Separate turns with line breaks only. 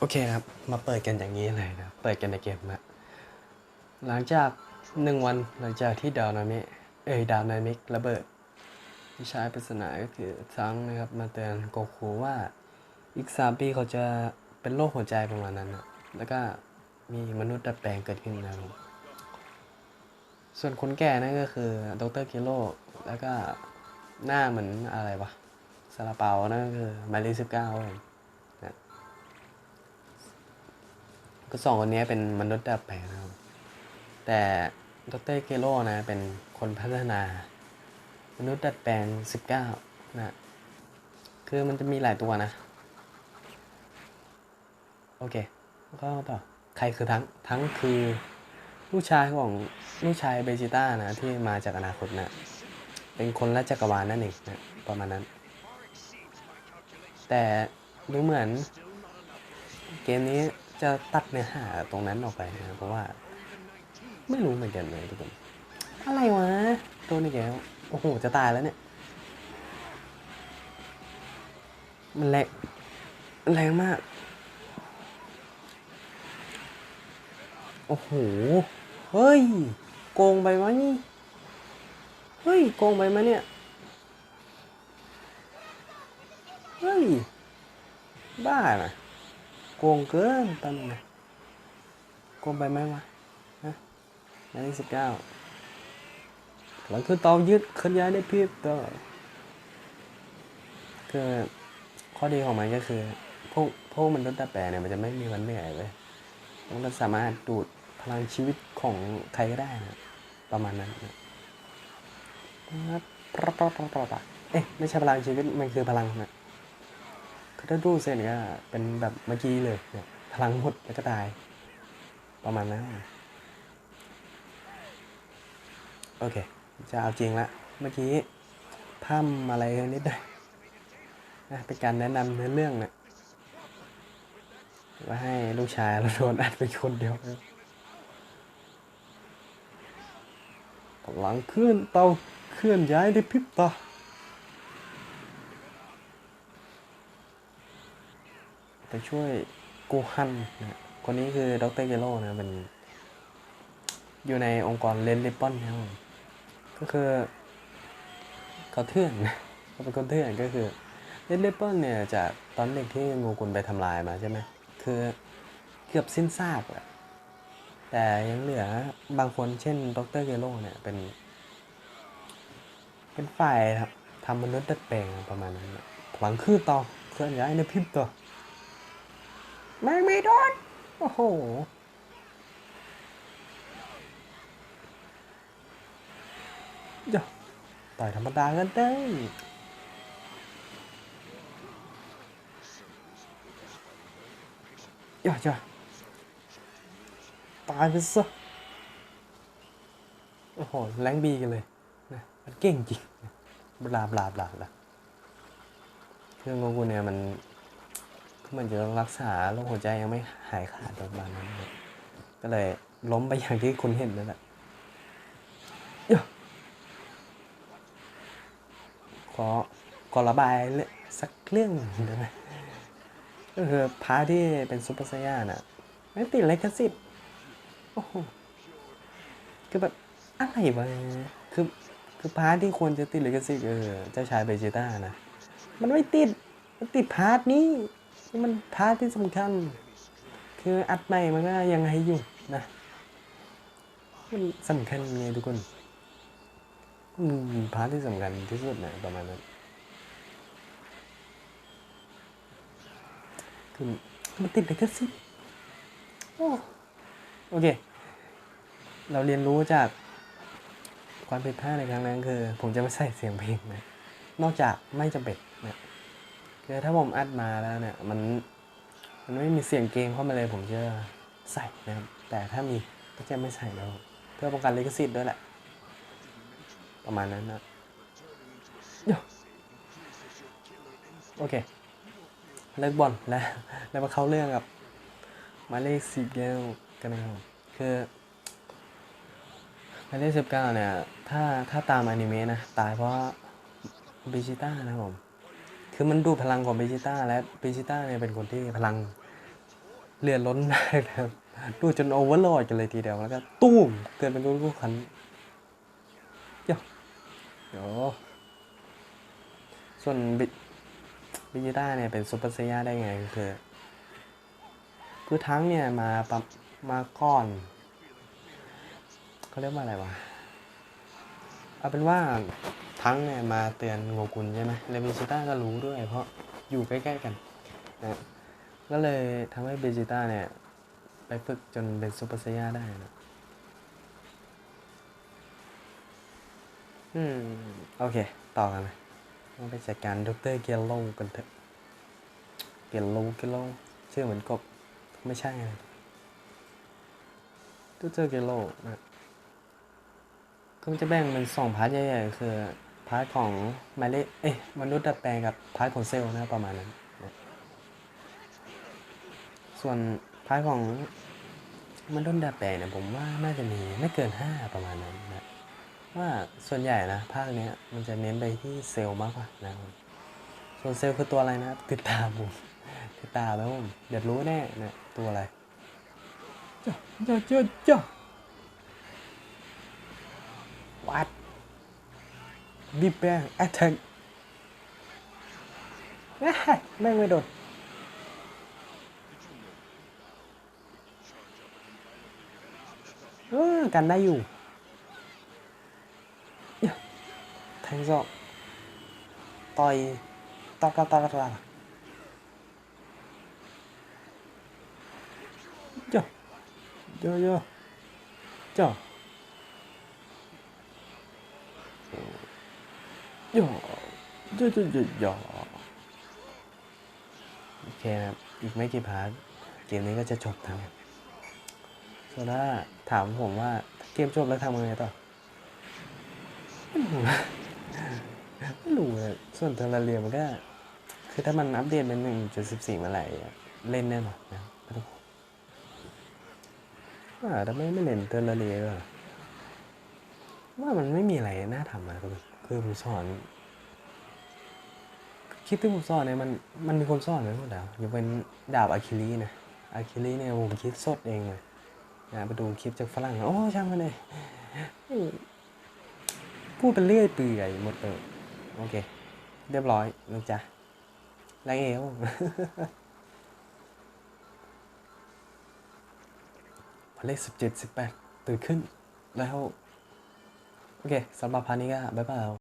โอเคครับ มาเปิดกันอย่างนี้เลยนะ เปิดกันในเกมนะหลังจากหนึ่งวันหลังจากที่ดาวนามิเอยดาวนามิกระเบิดที่ใช้ปริศนาก็คือซังนะครับ มาเตือนโกคูว่าอีกสามปีเขาจะเป็นโรคหัวใจประมาณนั้นนะแล้วก็มีมนุษย์ดัดแปลงเกิดขึ้นนะครับ ส่วนคนแก่นั่นก็คือดรกิโลแล้วก็หน้าเหมือนอะไรวะซาลาเปานั่นก็คือมารีสิบเก้าเอง ก็สองคนนี้เป็นมนุษย์ดัดแปลงนะครับ แต่ดรเกโรนะ เป็นคนพัฒนา มนุษย์ดัดแปลง 19 นะ คือมันจะมีหลายตัวนะ โอเค ก็ต่อ ใครคือทั้ง ทั้งคือลูกชายของลูกชายเบจิต้านะ ที่มาจากอนาคตนะ เป็นคนละจักรวาลนั่นเองนะ ประมาณนั้น แต่ดูเหมือน เกมนี้ จะตัดเนื้อหาตรงนั้นออกไปนะเพราะว่า ไม่รู้เหมือนกันเลยทุกคนอะไรวะโดนอีกแล้วโอ้โหจะตายแล้วเนี่ย มันแรงมันแรงมาก โอ้โห เฮ้ย โกงไปวะนี่ เฮ้ย โกงไปมะเนี่ย เฮ้ย บ้าน่ะ โกงเกินตอนนี้นะโกงไปไหมวะฮะนาฬิกาสิบเก้าหลังคือเตายึดเคลื่อนย้ายได้เพียบต่อคือข้อดีของมันก็คือพวกพวกมันรถดัดแปลงเนี่ยมันจะไม่มีวันเหนื่อยเลยมันสามารถดูดพลังชีวิตของใครก็ได้นะ ประมาณนั้นนะปะปะปะปะปะเอ๊ะไม่ใช่พลังชีวิตมันคือพลังนะ ถ้าดูเสร็จก็เป็นแบบเมื่อกี้เลยเนี่ยพลังหมดแล้วก็ตาย ประมาณนั้นโอเค จะเอาจริงละ เมื่อกี้พร่ำอะไรนิดหน่อยนะเป็นการแนะนำเนื้อเรื่องเนี่ยว่าให้ลูกชายเราโดนอัดเป็นคนเดียวพลังเคลื่อนเตาเคลื่อนย้ายได้พริบตา ไปช่วยกูฮันนะคนนี้คือดรเกโรนะเป็นอยู่ในองค์กรเลนลิปปอนนะก็คือเขาเถื่อนเขาเป็นคนเถื่อนก็คือเลนลิปปอนเนี่ยจากตอนเด็กที่งูกุลไปทำลายมาใช่ไหมคือเกือบสิ้นซากแหละแต่ยังเหลือบางคนเช่นดรเกโรเนี่ยเป็น เป็นฝ่ายครับทำมนุษย์ดัดแปลงประมาณนั้นนะพลังคือต่อเคลื่อนย้ายในพริบตัว แม่ม่โดนโอ้โห เดี๋ยวต่อยธรรมดากันได้ย่าย่าตายไปซะ โอ้โห แรงบีกันเลยนะมันเก่งจริงบลาบลาบลาบลาเครื่องของกูเนี่ยมันือมันจะรักษาโรคหัวใจยังไม่หายขาดประมาณนั้นเลยก็เลยล้มไปอย่างที่คุณเห็นนั่นแหละขอขอระบายเรื่องสักเรื่องหนึ่งได้ไหมก็คือพาร์ที่เป็นซูเปอร์ไซย่าน่ะไม่ติดเลคสิทธิ์โอ้โหคือแบบอะไรวะคือคือพาร์ทที่ควรจะติดเลคสิทธิ์เออเจ้าชายเบจิต้านะ มันไม่ติด มันติดพาร์ทนี้ นี่มันพาร์ทที่สำคัญ คืออัดใหม่มันก็ยังไงอยู่นะมันสำคัญไงทุกคนอืมพาร์ทที่สำคัญที่สุดนะประมาณนั้นคือมันติดเลยก็สิโอเค เราเรียนรู้จากความผิดพลาดในครั้งนั้นคือ ผมจะไม่ใส่เสียงเพลงนะนอกจากไม่จำเป็น คือถ้าผมอัดมาแล้วเนี่ย มันมันไม่มีเสียงเกมเข้ามาเลยผมจะใส่นะครับ แต่ถ้ามีก็จะไม่ใส่แล้วเพื่อป้องกันลิขสิทธิ์ด้วยแหละ ประมาณนั้นนะโอเค เลิกบอลแล้วแล้วมาเข้าเรื่องกับหมายเลขสิบเกมกันนะครับคือหมายเลขสิบเก้าเนี่ย ถ้าถ้าตามอนิเมะนะ ตายเพราะเบจิต้านะครับผม คือมันดูพลังของเบจิต้าและเบจิต้าเนี่ยเป็นคนที่พลังเรือล้นมากนะครับดูจนโอเวอร์โหลดกันเลยทีเดียวแล้วก็ตุ้มเกินเป็นลูกคันเดี๋ยวเดี๋ยวส่วนบิบิจิต้าเนี่ยเป็นซูเปอร์เซียได้ไงคือคือทั้งเนี่ยมาปรับมาก่อนเขาเรียกว่าอะไรวะเอาเป็นว่า ทั้งเนี่ยมาเตือนโงกุลใช่ไหมแล้วเบจิต้าก็รู้ด้วย เพราะอยู่ใกล้ๆกันนะก็เลยทำให้เบจิต้าเนี่ย ไปฝึกจนเป็นซูเปอร์ไซย่าได้นะอืม โอเค ต่อกันเลยเราไปจัดการดรเกลโลกันเถอะ เกลโลเกลโลชื่อเหมือนกบ ไม่ใช่เลยดรเกลโลนะก็จะแบ่งเป็นสองพาร์ทใหญ่ๆคือ พาร์ทของหมายเลขเอ๊ะมนุษย์ดัดแปลงกับพาร์ทของเซลล์นะประมาณนั้นนะส่วนพาร์ทของมนุษย์ดัดแปลงเนี่ยผมว่าน่าจะมีไม่เกินห้าประมาณนั้นนะว่าส่วนใหญ่นะภาคเนี้ยมันจะเน้นไปที่เซลล์มากกว่านะครับส่วนเซลล์คือตัวอะไรนะติดตามผมติดตามแล้วผมเดี๋ยวรู้แน่นะตัวอะไรจ้าจ้าจ้าจ้า What? Big Bang Attack แม่งไม่โด นเออกันได้อยู่เนี่ยแทงศอกต่อ ยอดยอย่อย่อย่อย่อโอเคครับ อีกไม่กี่พาร์ทเกมนี้ก็จะจบนะครับส่วนถ้าถามผมว่าเกมจบแล้วทำยังไงต่อไม่รู้ไม่รู้เลยส่วนเทอร์เรียมันก็ คือถ้ามันอัปเดตเป็นหนึ่งจุดสิบสี่เมื่อไหร่เล่นแน่นอนนะไม่ต้องว่าทำไมไม่เล่นเทอร์เรียด้วยว่ามันไม่มีอะไรน่าทำอะคือ คือผมสอนคลิปที่ผมสอนเนี่ยมันมันมีคนสอนไว้หมดแล้วยกเป็นดาบอะคิลีนะอะคิลีเนี่ยผมคิดสดเองเลยนะไปดูคลิปจากฝรั่งโอ้ช่างมันเลยพูดเป็นเรื่อยเปื่อยหมดเลยโอเค เรียบร้อยนะจ๊ะไรเอวพอเลขสิบเจ็ดสิบแปดตื่นขึ้นแล้ว โอเคสำหรับพานี้ก็บ๊ายบาย